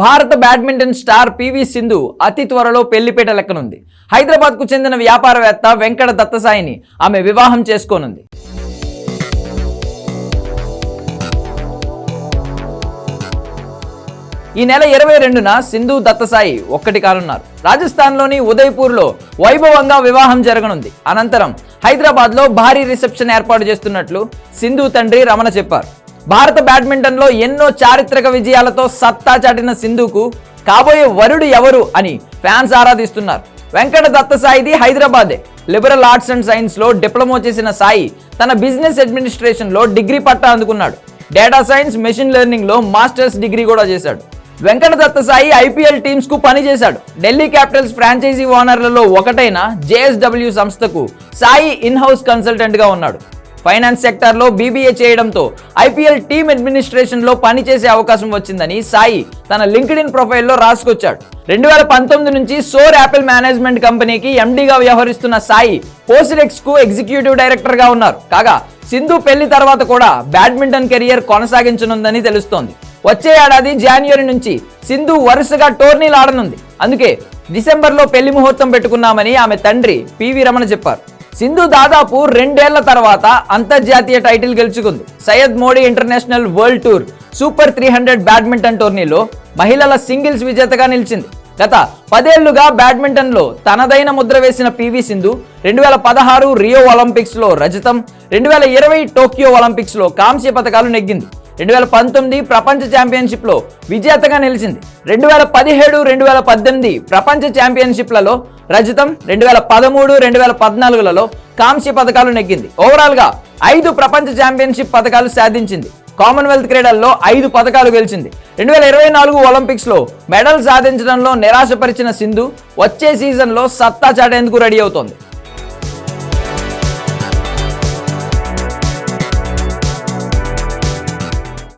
భారత badminton star PV Sindhu అతి త్వరలో పెళ్ళిపేట లెక్కనుంది. హైదరాబాద్కు చెందిన వ్యాపారవేత్త వెంకట దత్తసాయిని ఆమె వివాహం చేసుకోనుంది. ఈ నెల ఇరవై రెండున సింధు దత్తసాయి ఒక్కటి కానున్నారు. రాజస్థాన్లోని ఉదయ్పూర్లో వైభవంగా వివాహం జరగనుంది. అనంతరం హైదరాబాద్లో భారీ రిసెప్షన్ ఏర్పాటు చేస్తున్నట్లు సింధు తండ్రి రమణ చెప్పారు. భారత బ్యాడ్మింటన్లో ఎన్నో చారిత్రక విజయాలతో సత్తా చాటిన సింధుకు కాబోయే వరుడు ఎవరు అని ఫ్యాన్స్ ఆరాధిస్తున్నారు. వెంకట దత్త సాయిది హైదరాబాదే. లిబరల్ ఆర్ట్స్ అండ్ సైన్స్లో డిప్లొమా చేసిన సాయి తన బిజినెస్ అడ్మినిస్ట్రేషన్లో డిగ్రీ పట్టా అందుకున్నాడు. డేటా సైన్స్ మెషిన్ లెర్నింగ్లో మాస్టర్స్ డిగ్రీ కూడా చేశాడు. వెంకట దత్త సాయి ఐపీఎల్ టీమ్స్కు పనిచేశాడు ఢిల్లీ క్యాపిటల్స్ ఫ్రాంచైజీ ఓనర్లలో ఒకటైన జేఎస్డబ్ల్యూ సంస్థకు సాయి ఇన్ హౌస్ ఉన్నాడు. ఫైనాన్స్ సెక్టార్లో బీబీఏ చేయడంతో ఐపీఎల్ టీమ్ అడ్మినిస్ట్రేషన్లో పనిచేసే అవకాశం వచ్చిందని సాయి తన లింక్డ్ ఇన్ ప్రొఫైల్లో రాసుకొచ్చాడు. రెండు వేల పంతొమ్మిది నుంచి సోర్ యాపిల్ మేనేజ్మెంట్ కంపెనీకి ఎండీగా వ్యవహరిస్తున్న సాయి పోసిరెక్స్కు ఎగ్జిక్యూటివ్ డైరెక్టర్గా ఉన్నారు. కాగా సింధు పెళ్ళి తర్వాత కూడా బ్యాడ్మింటన్ కెరియర్ కొనసాగించనుందని తెలుస్తోంది. వచ్చే ఏడాది జాన్యువరి నుంచి సింధు వరుసగా టోర్నీలు ఆడనుంది. అందుకే డిసెంబర్లో పెళ్ళి ముహూర్తం పెట్టుకున్నామని ఆమె తండ్రి పివి రమణ చెప్పారు. సింధు దాదాపు రెండేళ్ళ తర్వాత అంతర్జాతీయ టైటిల్ గెలుచుకుంది. Syed Modi international world tour super three hundred badminton టోర్నీలో మహిళల సింగిల్స్ విజేతగా నిలిచింది. గత పదేళ్ళుగా బ్యాడ్మింటన్లో తనదైన ముద్ర వేసిన పివి సింధు రెండు వేల పదహారు రియో ఒలింపిక్స్లో రజతం రెండు వేల ఇరవై టోక్యో ఒలింపిక్స్లో కాంస్య పథకాలు నెగ్గింది. రెండు వేల పంతొమ్మిది ప్రపంచ ఛాంపియన్షిప్లో విజేతగా నిలిచింది. రెండు వేల పదిహేడు రెండు వేల పద్దెనిమిది ప్రపంచ ఛాంపియన్షిప్లలో రజతం రెండు వేల పదమూడు రెండు వేల పద్నాలుగులలో కాంస్య పథకాలు నెగ్గింది. ఓవరాల్గా ఐదు ప్రపంచ ఛాంపియన్షిప్ పథకాలు సాధించింది. కామన్వెల్త్ క్రీడల్లో ఐదు పథకాలు గెలిచింది. రెండు వేల ఇరవై నాలుగు ఒలింపిక్స్లో మెడల్ సాధించడంలో నిరాశపరిచిన సింధు వచ్చే సీజన్లో సత్తా చాటేందుకు రెడీ అవుతోంది.